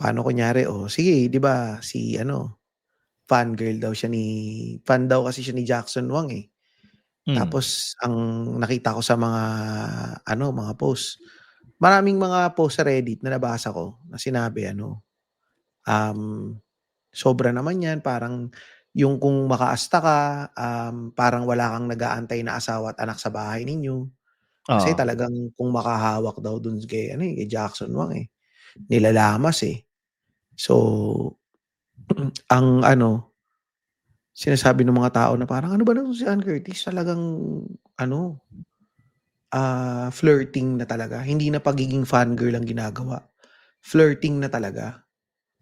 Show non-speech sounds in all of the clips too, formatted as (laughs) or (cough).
Paano kunyari, oh, sige 'di ba si ano, fangirl daw siya ni fan daw kasi siya ni Jackson Wang, eh. Hmm. Tapos ang nakita ko sa mga ano, mga post, maraming mga post sa Reddit na nabasa ko na sinabi ano, um, sobra naman 'yan parang yung kung makaasta ka, um, parang wala kang nag-aantay na asawa at anak sa bahay ninyo. Kasi Oo. talagang kung makahawak daw dun kay ano, eh, kay Jackson Wang, eh, nilalamas, eh. So, (clears throat) ang ano sinasabi nung mga tao na parang, "Ano ba naman si Ann Curtis talagang ano" "ah, flirting na talaga, hindi na pagiging fangirl ang ginagawa, flirting na talaga."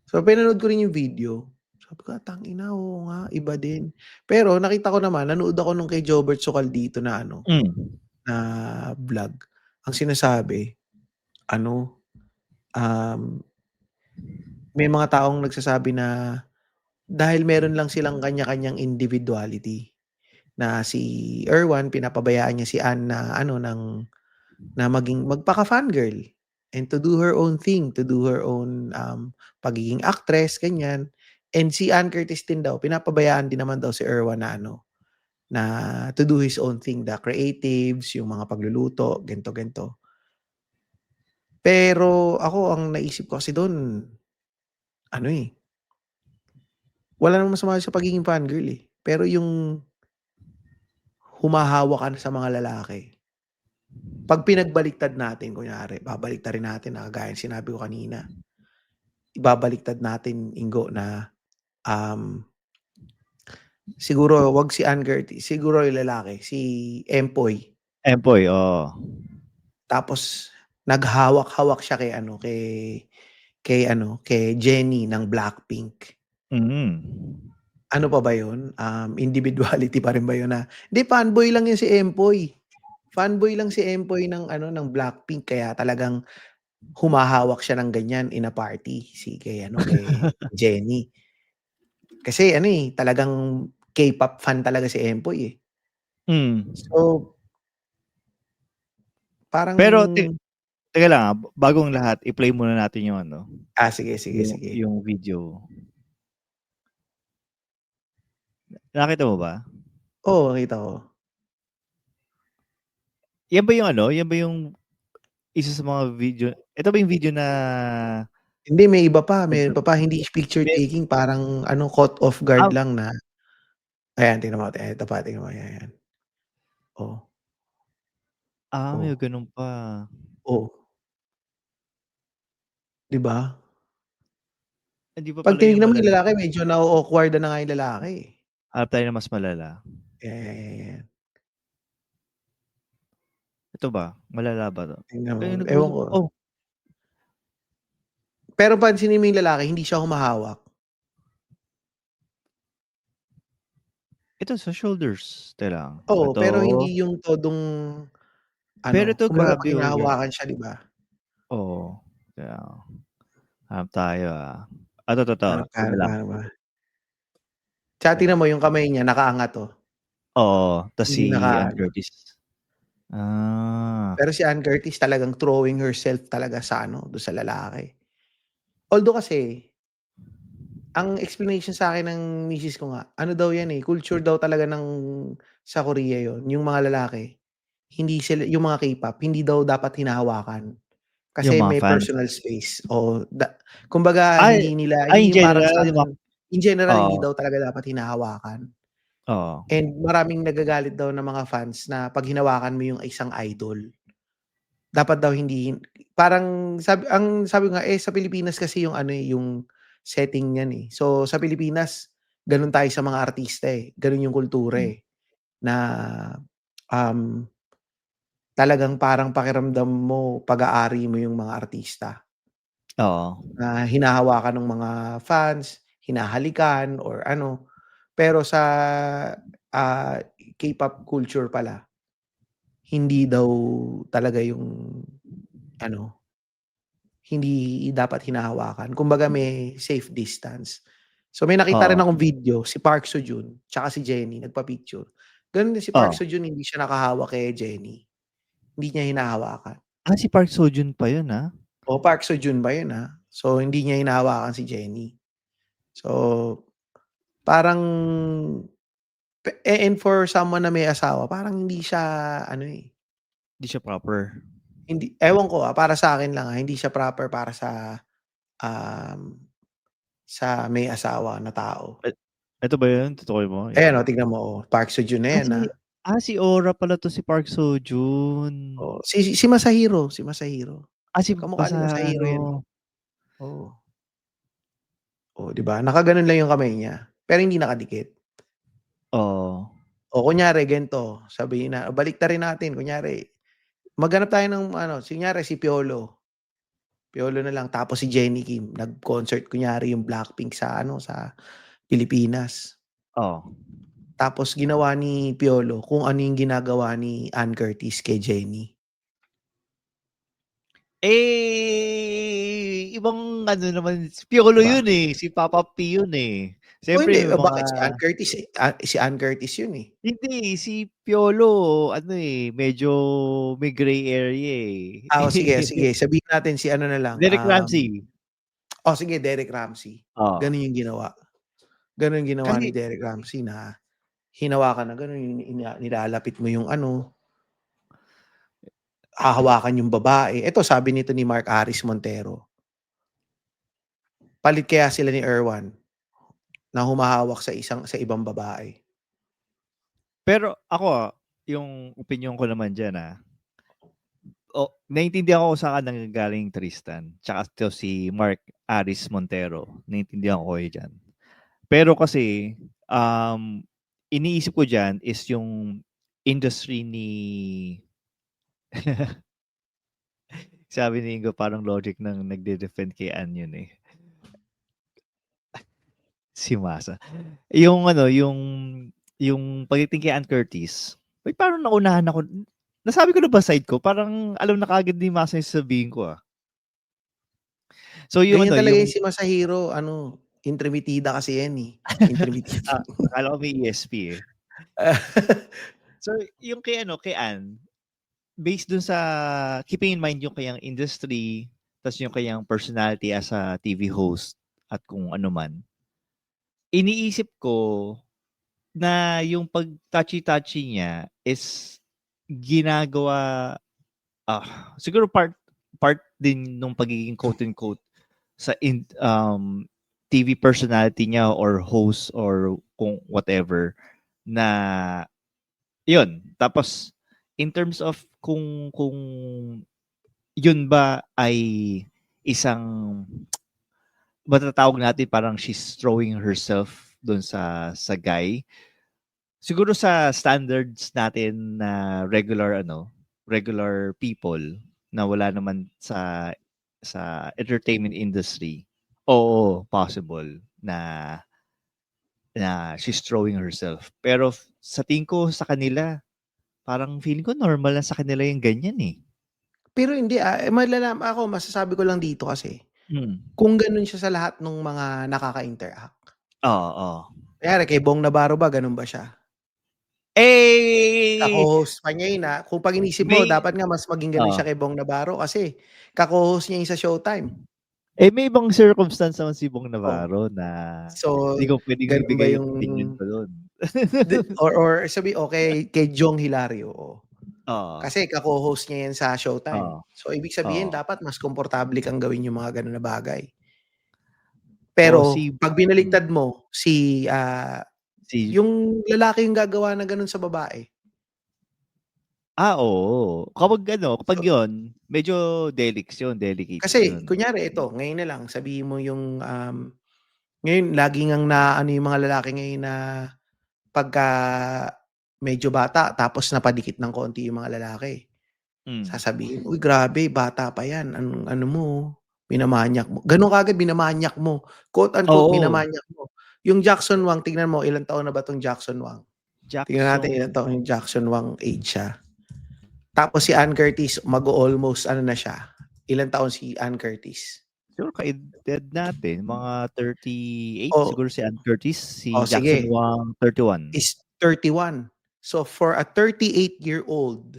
So, pinanood ko rin yung video, sabi ko, "Tangina, oo nga, iba din." Pero nakita ko naman, nanood ako nung kay Jobert Socaldito na ano, Hmm. na vlog. Ang sinasabi ano, um may mga taong nagsasabi na dahil meron lang silang kanya-kanyang individuality, na si Erwan pinapabayaan niya si Ann na ano ng na maging magpaka-fangirl and to do her own thing, to do her own, um, pagiging actress, ganyan. And si Ann Curtis din daw pinapabayaan din naman daw si Erwan na ano, na to do his own thing, the creatives, yung mga pagluluto, ganito. Pero ako ang naisip ko kasi dun, ano, eh wala namang masama sa pagiging fangirl, eh, pero yung humahawak ka sa mga lalaki 'pag pinagbaliktad natin kunyari babaliktarin natin na kagaya ng sinabi ko kanina. Ibabaliktad natin Igo na, um siguro 'wag si Ann siguro yung lalaki, si Empoy. Empoy, oo. Tapos naghawak-hawak siya kay ano, kay kay ano, kay Jennie ng Blackpink. Mm. Ano pa ba yun, um, individuality pa rin ba yun na hindi fanboy lang yun si Empoy. Fanboy lang si Empoy ng ano, ng Blackpink kaya talagang humahawak siya ng ganyan in a party, si kay ano, kay (laughs) Jennie. Kasi ano, eh, talagang K-pop fan talaga si Empoy, eh. Hmm. So parang Pero teka lang, ah, bago ang lahat i-play muna natin yung ano, Ah, sige, sige, yung sige. yung video. Nakita mo ba? Oo, nakita ko. Yan ba yung ano, yan ba yung isa sa mga video ito ba yung video na Hindi, may iba pa, meron pa pa, hindi picture May taking parang ano, caught off guard Ah lang na ayan tingnan mo, ito pa, tingnan mo, yan, yan. Oh. Ah, may Oh. ganun pa. Oh. 'Di ba? Hindi pa 'Pag pala yung tinignan mo yung malala lalaki medyo na-o-awkward-dan na nga yung lalaki, eh. Hanap tayo ng mas malala. Yan, yan, yan, yan. Ito ba, malala ba 'to? Tingnan mo, Ay ewan nag-uusap ko. oh. Pero pansinin mo yung lalaki hindi siya humahawak. Ito sa shoulders, teka lang, Oo, ito. pero hindi yung todong Pero ano, ito kumbaga 'pag grabe, oh, yan. hinahawakan siya 'di ba? Oo, kaya hanap tayo, ah. Eto, 'to, 'to, Hanap isa hanap ka, lang. hanap ka. Tsaka tingnan mo yung kamay niya nakaangat, oh. Oo, tas Hindi si Ann. Curtis. Ah. Pero si Ann Curtis talagang throwing herself talaga sa ano, dun sa lalaki. Although kasi ang explanation sa'kin ng misis ko nga, ano daw yan, eh, culture daw talaga ng sa Korea yun, yung mga lalaki, hindi sila yung mga K-pop, hindi daw dapat hinahawakan. Yung Kasi mga may fans? personal space, oo, da kumbaga Ay hindi nila ay in hindi parang general mga in general hindi oo. daw talaga dapat hinahawakan. Oo. And maraming nagagalit daw na mga fans na 'pag hinawakan mo yung isang idol. Dapat daw hindi parang sabi ang sabi nga, eh, sa Pilipinas kasi yung ano, eh, yung setting niyan, eh. So, sa Pilipinas ganun tayo sa mga artista, eh, ganun yung kultura, Hmm. eh, na, um, talagang parang pakiramdam mo pag-aari mo yung mga artista. Oo. Na hinahawakan nung mga fans, hinahalikan or ano. Pero sa, ah, K-pop culture pala hindi daw talaga yung ano, hindi dapat hinahawakan. Kumbaga may safe distance. So, may nakita rin Oo. akong video, si Park Seo-joon tsaka si Jennie nagpa-picture. Ganun din si Park Oo. Seo-joon hindi siya nakahawak kay Jennie. Hindi niya hinahawakan. Ah, si Park Seo-joon pa yun, ah? Oh, Park Seo-joon ba yun, ah. So, hindi niya hinahawakan si Jenny. So, parang eh, and for someone na may asawa, parang hindi siya ano, eh Hindi siya proper. hindi ewan ko, ah, para sa'kin lang, ah, hindi siya proper para sa, um, sa may asawa na tao. Et eto ba yun, tutukoy mo? Ayan, Yan. oh, tignan mo, oh, Park Seo-joon na yan, ah. Ah, si Aura pala 'to, si Park Seo-joon. Oo, si si Masahiro, si Masahiro. Ah, si Kamukha ni Masahiro yan, ano Oo. Oh, 'di ba? Nakagano'n lang yung kamay niya, pero hindi nakadikit. Oo. O kunyari ganito, sabihin na baliktarin natin, kunyari maghanap tayo ng ano, kunyari si Piolo. Piolo na lang tapos si Jennie Kim nag-concert kunyari yung Blackpink sa ano, sa Pilipinas. Oo. Tapos ginawa ni Piolo kung ano yung ginagawa ni Ann Curtis kay Jennie. Eh, ibang ano naman, si Piolo ba? yun, eh, si Papa P yun, eh. Oh, Siyempre hindi, oh, bakit si mga Ann Curtis, eh, ah, si Ann Curtis yun, eh. Hindi, si Piolo ano, eh, medyo may gray area, eh. Ah, oh, sige, (laughs) sige, sabihin natin si ano na lang, Derek um Ramsey. Oh, sige, Derek Ramsey. Oo. Gano'n yung ginawa. Gano'n yung ginawa ni Kasi Derek Ramsey na hinawakan na gano'n, nilalapit mo yung ano hahawakan yung babae. Ito sabi nito ni Mark Aris Montero. Palit kaya sila ni Erwan na humahawak sa isang sa ibang babae. Pero ako, yung opinyon ko naman diyan, ah. Oh, naiintindihan ko kung saan ka nanggagaling Tristan, tsaka si Mark Aris Montero, naiintindihan ko diyan. Pero kasi, um, iniisip ko diyan is yung industry ni (laughs) Sabi ni Ingo parang logic ng nagde-defend kay Ann yun, eh. Si Masa. Yung ano, yung yung pagdating kay Ann Curtis, uy, parang naunahan ako nasabi ko na ba side ko? Parang alam na kaagad ni Masa yung sasabihin ko, ah. So yung Ganyan ano, talaga yung yung si Masahiro, ano, intrimitida kasi yan, eh. (laughs) Intrimitida. Ah, akala ko may ESP, eh. (laughs) So, yung kay ano, kay Ann, based dun sa keeping in mind yung kanyang industry, tas yung kanyang personality as a TV host at kung ano man, iniisip ko na yung pag-touchy-touchy niya is ginagawa ah, siguro part part din nung pagiging quote unquote sa in, um, TV personality niya or host or kung whatever na yun. Tapos in terms of kung kung yun ba ay isang matatawag natin parang she's throwing herself doon sa sa guy. Siguro sa standards natin na regular ano, regular people na wala naman sa sa entertainment industry. Oo, possible na na she's throwing herself. Pero sa tingin ko sa kanila, parang feeling ko normal lang sa kanila yung ganyan eh. Pero hindi, ah, eh, malalam ako masasabi ko lang dito kasi, Hmm. kung gano'n siya sa lahat nung mga nakaka-interact. Oo, oo. Kunyari kay Bong Navarro ba gano'n ba siya? Eh! Kako-host pa niya yun, ah. Kung pag inisip mo May dapat nga mas maging gano'n Oo. siya kay Bong Navarro kasi kako-host niya yun sa Showtime. Eh, may ibang circumstance naman si Bong Oh. Navarro na So, hindi ko pwedeng ibigay yung opinion ko di or or sabi okay (laughs) kay Jong Hilario, oo. Oo. Kasi kako-host niya yan sa Showtime. Oo. So, ibig sabihin Oo. dapat mas komportable kang gawin yung mga gano'n na bagay. Pero si 'pag binaliktad mo si, ah, Si yung lalaki yung gagawa ng gano'n sa babae. Ah, oo. Kapag ano, kapag So yun, medyo delics yun, delicate Kasi yun. kunyari ito, ngayon na lang sabihin mo yung, um, ngayon lagi ngang naaano yung mga lalaki ngayon na pagka medyo bata tapos napadikit ng konti yung mga lalaki. Hmm. Sasabihin, "Uy, grabe bata pa yan. Anong ano mo, minamanyak mo." Gano'n kaagad minamanyak mo, quote unquote Oo. minamanyak mo. Yung Jackson Wang, tignan mo ilang taon na ba 'tong Jackson Wang? Tignan natin ilang Jackson taon yung Jackson Wang age siya. Tapos si Ann Curtis mag-o-almost ano na siya, ilang taon si Ann Curtis? Siguro ka-edad natin, mga 38 Oh. siguro si Ann Curtis, si Oh, Jackson sige. Wang 31. Is 31. So, for a 38-year-old,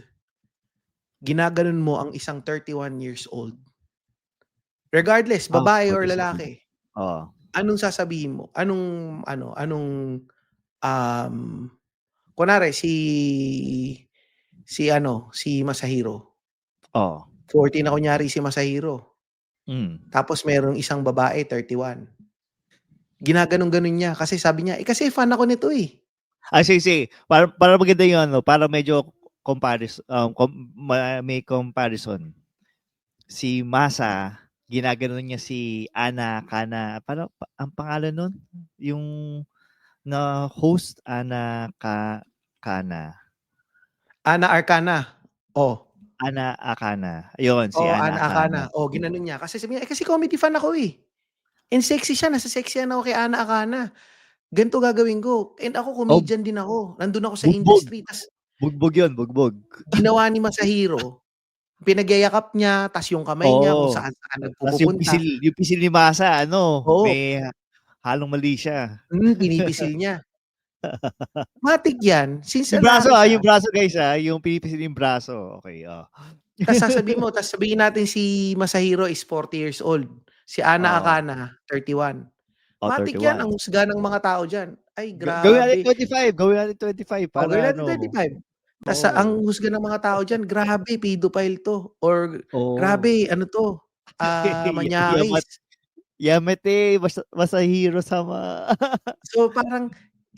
ginaganon mo ang isang 31 years old. Regardless, Ah, babae or pwede sabihin. lalaki. Oo. Anong sasabihin mo? Anong ano, anong, um, kunwari si si ano, si Masahiro. Oo. 40 na kunyari si Masahiro. Hmm. Tapos merong isang babae, 31. Ginaganon-ganon niya kasi sabi niya, "Eh, kasi fan ako nito, eh." Ah, sige, sige. Para para maganda yung ano, para medyo comparis um, com ma may comparison. Si Masa, ginaganon niya si Ana Kana paano ang pangalan nun? Yung na host, Ana Ka Kana. Ana Arcana. Oh. Ana Akana. Ayun, si Oo, Ana Ana Akana. Akana. Oh, ginanon niya. Kasi sabi niya, "Eh, kasi comedy fan ako, eh. And sexy siya, nasa-sexyan ako kay Ana Akana. Ganito gagawin ko. And ako comedian din ako. Nandun ako sa Bugbog. industry. Tas Bugbog yun, bugbog. ginawa ni Masahiro, pinagyayakap niya, tas yung kamay niya kung Oo. saan-saan Tas yung nagpupunta. pisil yung pisil ni Masa ano, Oo. may halong mali siya. Hmm, pinipisil niya. Matik yan. Since Yung braso, ah, yung braso guys, ah, yung pinipisil yung braso. Okay, oh. (laughs) Tas sasabihin mo, tas sabihin natin si Masahiro is 40 years old. Si Ana Oo. Akana, 31. Oh, Matik yan 31. ang husga ng mga tao dyan. Ay, Ga gawin natin grabe. 25, gawin natin 25 Oh, para gawin natin ano. 25. Tas Oo. ang husga ng mga tao dyan, grabe, pedophile to. Or Oo. grabe, ano to, (laughs) ah, Yamat manyakis. Yamete, Masa Masahiro sama. So, parang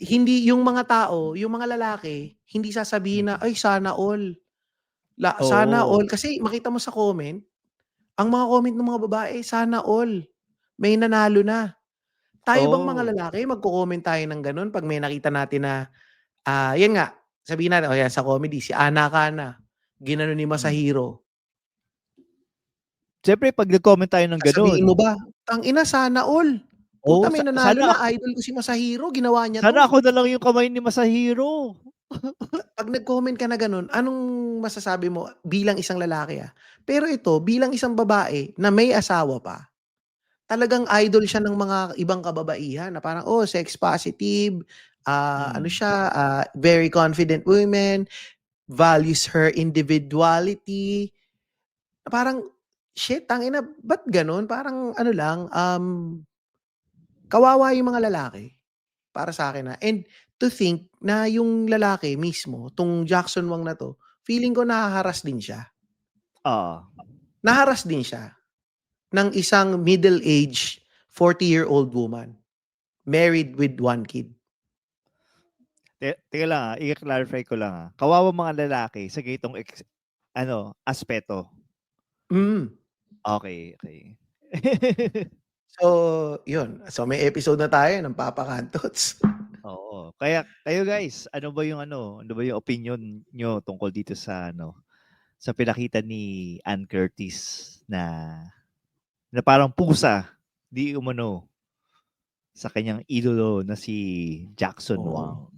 hindi yung mga tao, yung mga lalaki, hindi sasabihin na, "Ay, sana all." La sana Oo. all. Kasi makita mo sa comment, ang mga comment ng mga babae, sana all. May nanalo na. Tayo bang mga Oo. lalaki magko-comment tayo ng gano'n 'pag may nakita natin na, ah, 'yan nga, sabihin natin, o 'yan sa comedy, si Ana Akana, ginanon ni Hmm. Masahiro. Siyempre 'pag nag-comment tayo ng Sasabihin mo gano'n ba, "Tangina, sana all." Oo, Puta, may nanalo sana na, idol ko si Masahiro, ginawa niya sana 'to. ako na lang yung kamay ni Masahiro. (laughs) 'Pag nag-comment ka na gano'n, anong masasabi mo bilang isang lalaki, ah? Pero ito, bilang isang babae na may asawa pa, talagang idol siya ng mga ibang kababaihan na parang, oh, sex positive, ano Hmm. siya, ah, very confident women, values her individuality. Parang, shit, tangina, ba't gano'n? Parang ano lang, um, kawawa yung mga lalaki, para sa'kin, ah. And to think na yung lalaki mismo, 'tong Jackson Wang na 'to, feeling ko naha-harass din siya. Oo. Na-harass din siya ng isang middle-aged, 40-year-old woman, married with 1 kid. Te teka lang, ah, i-clarify ko lang, ah. Kawawang mga lalaki sa ganitong ex ano, aspeto. Hmm. Okey, okey. (laughs) So, yun. So, may episode na tayo ng Papa Kantots. Oo. Kaya kayo guys, ano ba yung ano, ano ba yung opinion niyo tungkol dito sa ano, sa pinakita ni Ann Curtis na na parang pusa, di umano, sa kanyang idolo na si Jackson. Wang?